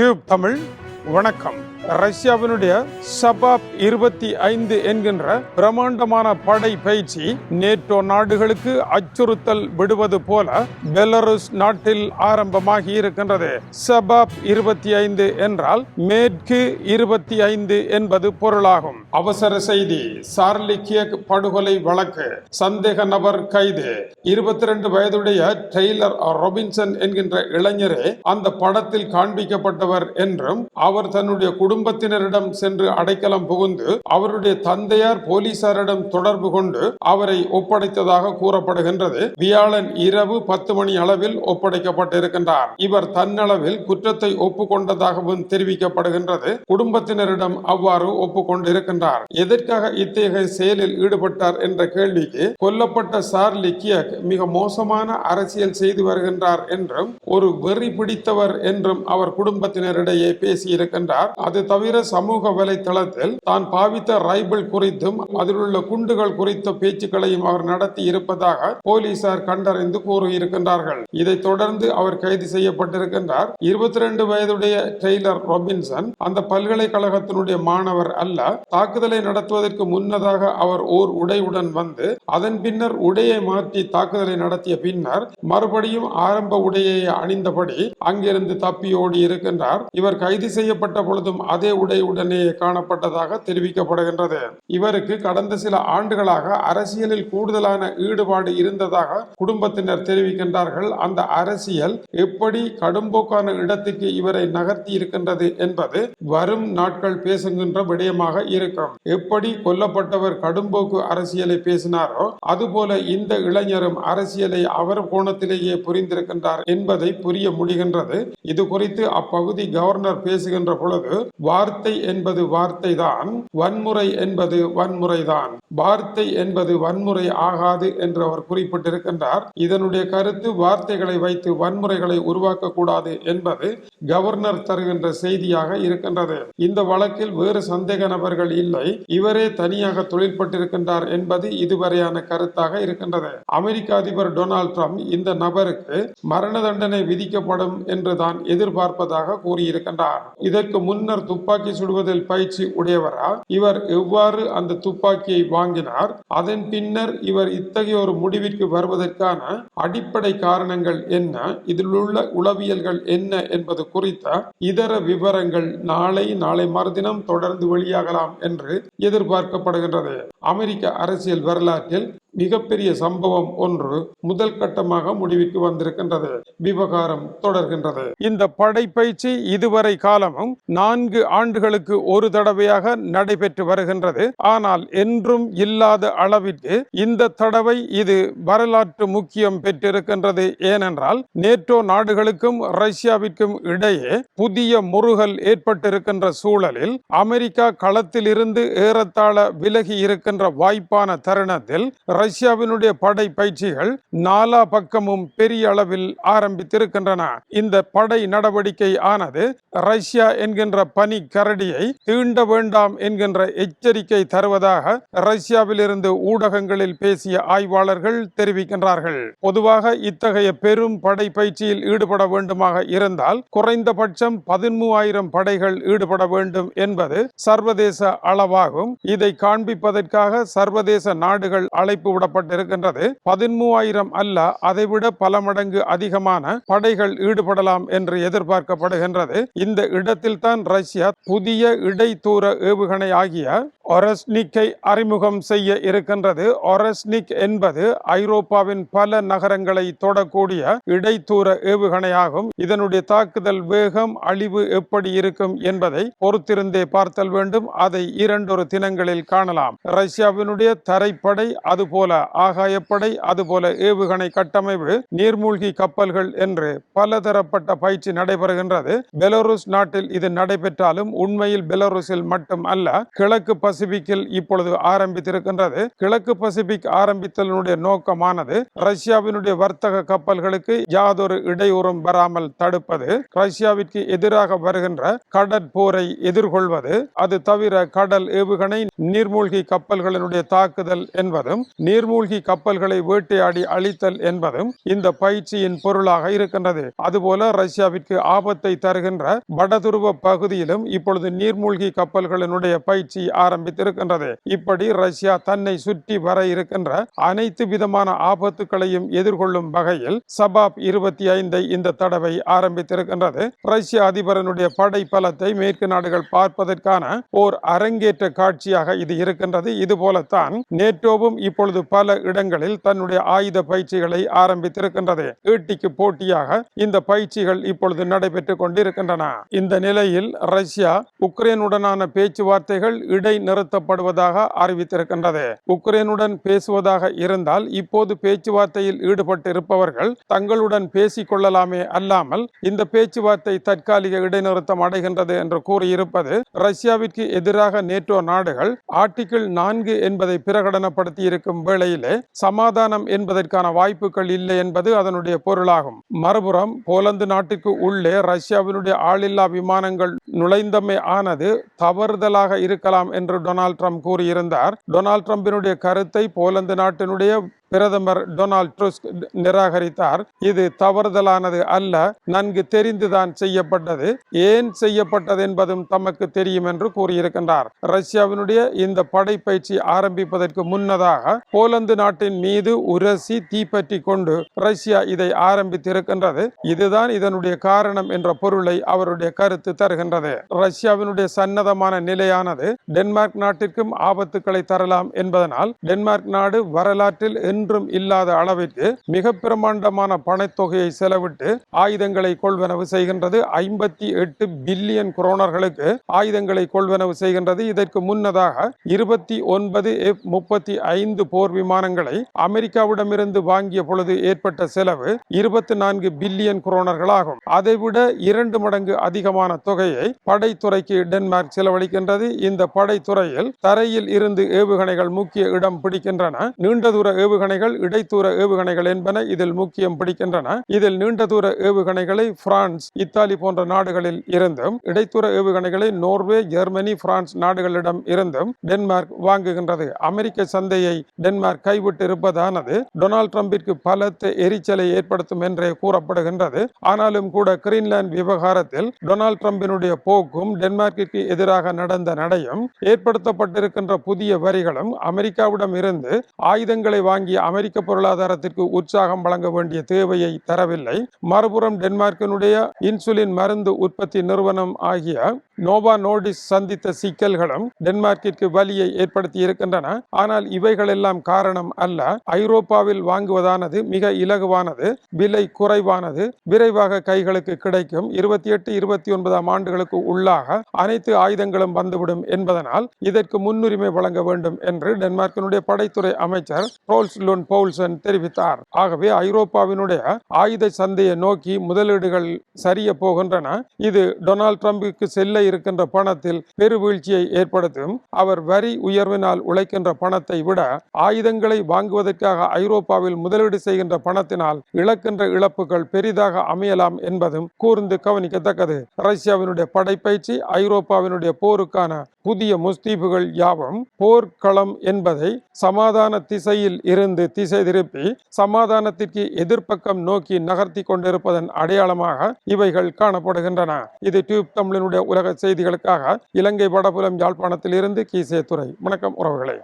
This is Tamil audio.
டியூப் தமிழ் வணக்கம். ரஷ்யாவினுடைய சபாப் இருபத்தி ஐந்து என்கின்ற பிரமாண்டமான படை பயிற்சி நேட்டோ நாடுகளுக்கு அச்சுறுத்தல் விடுவது போல பெலருஸ் நாட்டில் ஆரம்பமாகி இருக்கின்றது. சபாப் இருபத்தி ஐந்து என்றால் மேற்கு இருபத்தி ஐந்து என்பது பொருளாகும். அவசர செய்தி சார்லி கியக் படுகொலை வழக்கு சந்தேக நபர் கைது. இருபத்தி ரெண்டு வயதுடைய டெய்லர் ரொபின்சன் என்கின்ற இளைஞரே அந்த படத்தில் காண்பிக்கப்பட்டவர் என்றும் அவர் தன்னுடைய குடும்பத்தினரிடம் சென்று அடைக்கலம் புகுந்து அவருடைய தந்தையார் போலீசாரிடம் தொடர்பு கொண்டு அவரை ஒப்படைத்ததாக கூறப்படுகின்றது. வியாழன் இரவு பத்து மணி அளவில் ஒப்படைக்கப்பட்டிருக்கின்றார். இவர் தன்னளவில் குற்றத்தை ஒப்புக்கொண்டதாகவும் தெரிவிக்கப்படுகின்றது. குடும்பத்தினரிடம் அவ்வாறு ஒப்புக்கொண்டிருக்கின்றார். எதற்காக இத்தகைய செயலில் ஈடுபட்டார் என்ற கேள்விக்கு கொல்லப்பட்ட சார்லி கியக் மிக மோசமான அரசியல் செய்து வருகின்றார் என்றும் ஒரு வெறி பிடித்தவர் என்றும் அவர் குடும்பத்தினரிடையே பேசியிருக்கின்றார். அது அது தவிர சமூக வலைத்தளத்தில் தான் பாவித்த ரைபிள் குறித்தும் அதில் உள்ள குண்டுகள் குறித்த பேச்சுக்களையும் அவர் நடத்தி இருப்பதாக போலீசார் கண்டறிந்து கூறியிருக்கின்றார்கள். இதைத் தொடர்ந்து அவர் கைது செய்யப்பட்டிருக்கின்றார். இருபத்தி ரெண்டு வயதுடைய டெய்லர் ரொபின்சன் அந்த பல்கலைக்கழகத்தினுடைய மாணவர் அல்ல. தாக்குதலை நடத்துவதற்கு முன்னதாக அவர் ஓர் உடையுடன் வந்து அதன் பின்னர் உடையை மாற்றி தாக்குதலை நடத்திய பின்னர் மறுபடியும் ஆரம்ப உடையை அணிந்தபடி அங்கிருந்து தப்பியோடி இருக்கின்றார் இவர் கைது செய்யப்பட்ட பொழுதும் அதே உடையுடனேயே காணப்பட்டதாக தெரிவிக்கப்படுகின்றது. இவருக்கு கடந்த சில ஆண்டுகளாக அரசியலில் கூடுதலான ஈடுபாடு இருந்ததாக குடும்பத்தினர் தெரிவிக்கின்றார்கள். அந்த அரசியல் எப்படி கடும்போக்கான இடத்துக்கு இவரை நகர்த்தி இருக்கின்றது என்பது வரும் நாட்கள் பேசுகின்ற விடயமாக இருக்கும். எப்படி கொல்லப்பட்டவர் கடும்போக்கு அரசியலை பேசினாரோ அதுபோல இந்த இளைஞரும் அரசியலை அவர் கோணத்திலேயே புரிந்திருக்கின்றார் என்பதை புரிய முடிகின்றது. இது குறித்து அப்பகுதி கவர்னர் பேசுகின்ற பொழுது வார்த்தை என்பது வார்த்தை தான் வன்முறை என்பது வன்முறைதான். வார்த்தை என்பது வன்முறை ஆகாது என்று அவர் குறிப்பிட்டிருக்கின்றார். இதனுடைய கருத்து வார்த்தைகளை வைத்து வன்முறைகளை உருவாக்க கூடாது என்பது கவர்னர் தருகின்ற செய்தியாக இருக்கின்றது. இந்த வழக்கில் வேறு சந்தேக நபர்கள் இல்லை. இவரே தனியாக தொழில்பட்டிருக்கின்றார் என்பது இதுவரையான கருத்தாக இருக்கின்றது. அமெரிக்க அதிபர் டொனால்ட் ட்ரம்ப் இந்த நபருக்கு மரண தண்டனை விதிக்கப்படும் என்று தான் எதிர்பார்ப்பதாக கூறியிருக்கின்றார். இதற்கு முன்னர் துப்பாக்கி சுடுவதில் பயிற்சி உடையவரா? இவர் எவ்வாறு அந்த துப்பாக்கியை வாங்கினார்? அதன் பின்னர் இவர் இத்தகைய ஒரு முடிவிற்கு வருவதற்கான அடிப்படை காரணங்கள் என்ன? இதில் உள்ள உளவியல்கள் என்ன என்பது குறித்த இதர விவரங்கள் நாளை நாளை மறுதினம் தொடர்ந்து வெளியாகலாம் என்று எதிர்பார்க்கப்படுகின்றது. அமெரிக்க அரசியல் வரலாற்றில் மிகப்பெரிய சம்பவம் ஒன்று முதல் கட்டமாக முடிவுக்கு வந்திருக்கின்றது. விவகாரம் தொடர்கின்றது. இந்த படைப்பயிற்சி இதுவரை காலமும் நான்கு ஆண்டுகளுக்கு ஒரு தடவையாக நடைபெற்று வருகின்றது. ஆனால் என்றும் இல்லாத அளவிற்கு இந்த தடவை இது வரலாற்று முக்கியம் பெற்றிருக்கின்றது. ஏனென்றால் நேட்டோ நாடுகளுக்கும் ரஷ்யாவிற்கும் இடையே புதிய முருகல் ஏற்பட்டிருக்கின்ற சூழலில் அமெரிக்கா களத்தில் இருந்து ஏறத்தாழ விலகி இருக்கின்ற வாய்ப்பான தருணத்தில் ரஷ்யாவினுடைய படை பயிற்சிகள் நாலா பக்கமும் பெரிய அளவில் ஆரம்பித்திருக்கின்றன. இந்த படை நடவடிக்கை ஆனது ரஷ்யா என்கின்ற பனி கரடியை தீண்ட வேண்டாம் என்கின்ற எச்சரிக்கை தருவதாக ரஷ்யாவிலிருந்து ஊடகங்களில் பேசிய ஆய்வாளர்கள் தெரிவிக்கின்றார்கள். பொதுவாக இத்தகைய பெரும் படை பயிற்சியில் ஈடுபட வேண்டுமாக இருந்தால் குறைந்தபட்சம் பதிமூவாயிரம் படைகள் ஈடுபட வேண்டும் என்பது சர்வதேச அளவாகும். இதை காண்பிப்பதற்காக சர்வதேச நாடுகள் அழைப்பு விடப்பட்டிருக்கின்றது பதிமூவாயிரம் அல்ல அதைவிட பல மடங்கு அதிகமான படைகள் ஈடுபடலாம் என்று எதிர்பார்க்கப்படுகின்றது. இந்த இடத்தில் தான் ரஷ்யா புதிய இடைத்தூர ஏவுகணை ஆகிய ஒரஸ்னிக்கை அறிமுகம் செய்ய இருக்கின்றது. ஒரஸ்னிக் என்பது ஐரோப்பாவின் பல நகரங்களை தொடக்கூடிய இடைத்தூர ஏவுகணையாகும். இதனுடைய தாக்குதல் வேகம் அழிவு எப்படி இருக்கும் என்பதை பொறுத்திருந்தே பார்த்தல் வேண்டும். அதை இரண்டொரு தினங்களில் காணலாம். ரஷ்யாவினுடைய தரைப்படை அதுபோல ஆகாயப்படை அதுபோல ஏவுகணை கட்டமைப்பு நீர்மூழ்கி கப்பல்கள் என்று பலதரப்பட்ட பயிற்சி நடைபெறுகின்றது. பெலருஸ் நாட்டில் இது நடைபெற்றாலும் உண்மையில் பெலருஸில் மட்டும் அல்ல கிழக்கு பசிபிக் பசிபிக்கில் இப்பொழுது ஆரம்பித்திருக்கின்றது. கிழக்கு பசிபிக் ஆரம்பித்தலினுடைய நோக்கமானது ரஷ்யாவினுடைய வர்த்தக கப்பல்களுக்கு யாதொரு இடையூறும் வராமல் தடுப்பது ரஷ்யாவிற்கு எதிராக வருகின்ற கடற்போரை எதிர்கொள்வது அது தவிர கடல் ஏவுகணை நீர்மூழ்கி கப்பல்களினுடைய தாக்குதல் என்பதும் நீர்மூழ்கி கப்பல்களை வேட்டையாடி அழித்தல் என்பதும் இந்த பயிற்சியின் பொருளாக இருக்கின்றது. அதுபோல ரஷ்யாவிற்கு ஆபத்தை தருகின்ற வடதுருவ பகுதியிலும் இப்பொழுது நீர்மூழ்கி கப்பல்களினுடைய பயிற்சி ஆரம்பித்திருக்கின்றது இப்படி ரஷ்யா தன்னை சுற்றி வர இருக்கின்ற அனைத்து விதமான ஆபத்துக்களையும் எதிர்கொள்ளும் வகையில் சபாப் இருபத்தி ஐந்தை இந்த தடவை ஆரம்பித்திருக்கின்றது. ரஷ்ய அதிபரனுடைய படை பலத்தை மேற்கு நாடுகள் பார்ப்பதற்கான ஓர் அரங்கேற்ற காட்சியாக இது இருக்கின்றது. இது போலத்தான் நேட்டோவும் இப்பொழுது பல இடங்களில் தன்னுடைய ஆயுத பயிற்சிகளை ஆரம்பித்திருக்கின்றது. ஈட்டிக்கு போட்டியாக இந்த பயிற்சிகள் இப்பொழுது நடைபெற்றுக் கொண்டிருக்கின்றன. இந்த நிலையில் ரஷ்யா உக்ரைனுடனான பேச்சுவார்த்தைகள் இடை நிறுத்தப்படுவதாக அறிவித்திருக்கின்றது. உக்ரைனுடன் பேசுவதாக இருந்தால் இப்போது பேச்சுவார்த்தையில் ஈடுபட்டு இருப்பவர்கள் தங்களுடன் பேசிக் கொள்ளலாமே அல்லாமல் இந்த பேச்சுவார்த்தை தற்காலிக இடைநிறுத்தம் அடைகின்றது என்று கூறியிருப்பது ரஷ்யாவிற்கு எதிராக நேட்டோ நாடுகள் ஆர்டிகிள் நான்கு என்பதை பிரகடனப்படுத்தி இருக்கும் வேளையிலே சமாதானம் என்பதற்கான வாய்ப்புகள் இல்லை என்பது அதனுடைய பொருளாகும். மறுபுறம் போலந்து நாட்டுக்கு உள்ளே ரஷ்யாவினுடைய ஆளில்லா விமானங்கள் நுழைந்தமை ஆனது தவறுதலாக இருக்கலாம் என்று டொனால்ட் ட்ரம்ப் கூறியிருந்தார். டொனால்ட் ட்ரம்பினுடைய கருத்தை போலந்து நாட்டினுடைய பிரதமர் டொனால்ட் ட்ரஸ்க் நிராகரித்தார். இது தவறுதலானது அல்ல. நன்கு தெரிந்துதான் செய்யப்பட்டது. ஏன் செய்யப்பட்டது என்பதும் தமக்கு தெரியும் என்று கூறியிருக்கின்றார். ரஷ்யாவினுடைய இந்த படைப்பயிற்சி ஆரம்பிப்பதற்கு முன்னதாக போலந்து நாட்டின் மீது உரசி தீப்பற்றி கொண்டு ரஷ்யா இதை ஆரம்பித்திருக்கின்றது. இதுதான் இதனுடைய காரணம் என்ற பொருளை அவருடைய கருத்து தருகின்றது. ரஷ்யாவினுடைய சன்னதமான நிலையானது டென்மார்க் நாட்டிற்கும் ஆபத்துக்களை தரலாம் என்பதனால் டென்மார்க் நாடு வரலாற்றில் என்றும் இல்லாத அளவிற்கு மிக பிரமாண்டமான பணத்தொகையை செலவிட்டு ஆயுதங்களை கொள்வனவு செய்கின்றது. ஐம்பத்தி எட்டு பில்லியன் குரோனர்களுக்கு ஆயுதங்களை கொள்வனவு செய்கின்றது. இதற்கு முன்னதாக இருபத்தி ஒன்பது எஃப் முப்பத்தி ஐந்து போர் விமானங்களை அமெரிக்காவிடமிருந்து வாங்கிய பொழுது ஏற்பட்ட செலவு இருபத்தி நான்கு பில்லியன் குரோனர்களாகும். அதைவிட இரண்டு மடங்கு அதிகமான தொகையை படைத்துறைக்கு டென்மார்க் செலவழிக்கின்றது. இந்த படைத்துறையில் தரையில் இருந்து ஏவுகணைகள் முக்கிய இடம் பிடிக்கின்றன. நீண்ட தூர ஏவுகணை ஏவுகணைகள் இடைத்தூர ஏவுகணைகள் என்பன இதில் முக்கியம் பிடிக்கின்றன. இதில் நீண்ட தூர ஏவுகணைகளை பிரான்ஸ் இத்தாலி போன்ற நாடுகளில் இருந்தும் இடைத்தூர ஏவுகணைகளை நோர்வே ஜெர்மனி பிரான்ஸ் நாடுகளிடம் இருந்தும் டென்மார்க் வாங்குகின்றது. அமெரிக்க சந்தையை டென்மார்க் கைவிட்டு இருப்பதானது டொனால்ட் ட்ரம்பிற்கு பலத்த எரிச்சலை ஏற்படுத்தும் என்றே கூறப்படுகின்றது. ஆனாலும் கூட கிரீன்லாந்து விவகாரத்தில் டொனால்ட் ட்ரம்பினுடைய போக்கும் டென்மார்க்கிற்கு எதிராக நடந்த நடையும் ஏற்படுத்தப்பட்டிருக்கின்ற புதிய வரிகளும் அமெரிக்காவிடம் இருந்து ஆயுதங்களை வாங்கிய அமெரிக்க பொருளாதாரத்திற்கு உற்சாகம் வழங்க வேண்டிய தேவையை தரவில்லை. மறுபுறம் டென்மார்க்கினுடைய இன்சுலின் மருந்து உற்பத்தி நிறுவனம் ஆகிய நோவா நோடிஸ் சந்தித்த சிக்கல்களும் டென்மார்க்கிற்கு வலியை ஏற்படுத்தி இருக்கின்றன. ஆனால் இவைகளெல்லாம் காரணம் அல்ல. ஐரோப்பாவில் வாங்குவதானது மிக இலகுவானது விலை குறைவானது. விரைவாக கைகளுக்கு கிடைக்கும். இருபத்தி எட்டு இருபத்தி ஒன்பதாம் ஆண்டுகளுக்கு உள்ளாக அனைத்து ஆயுதங்களும் வந்துவிடும் என்பதனால் இதற்கு முன்னுரிமை வழங்க வேண்டும் என்று டென்மார்க்கினுடைய படைத்துறை அமைச்சர் ரோல்ஸ் லோன் பவுல்சன் தெரிவித்தார். ஆகவே ஐரோப்பாவினுடைய ஆயுத சந்தையை நோக்கி முதலீடுகள் சரிய போகின்றன. இது டொனால்ட் ட்ரம்புக்கு செல்ல இருக்கின்ற பணத்தில் பெருவீழ்ச்சியை ஏற்படுத்தும். அவர் வரி உயர்வினால் உழைக்கின்ற பணத்தை விட ஆயுதங்களை வாங்குவதற்காக ஐரோப்பாவில் முதலீடு செய்கின்ற பணத்தினால் இழக்கின்ற இழப்புகள் பெரிதாக அமையலாம் என்பதும் கூர்ந்து கவனிக்கத்தக்கது. ரஷ்யாவினுடைய படைப்பயிற்சி ஐரோப்பாவினுடைய போருக்கான புதிய முஸ்தீபுகள் யாவும் போர்க்களம் என்பதை சமாதான திசையில் இருந்து திசை திருப்பி சமாதானத்திற்கு எதிர்ப்பக்கம் நோக்கி நகர்த்தி கொண்டிருப்பதன் அடையாளமாக இவைகள் காணப்படுகின்றன. இது டியூப் தமிழினுடைய உலக செய்திகளுக்காக இலங்கை வடபுலம் யாழ்ப்பாணத்தில் இருந்து கீசே துறை வணக்கம் உறவுகளே.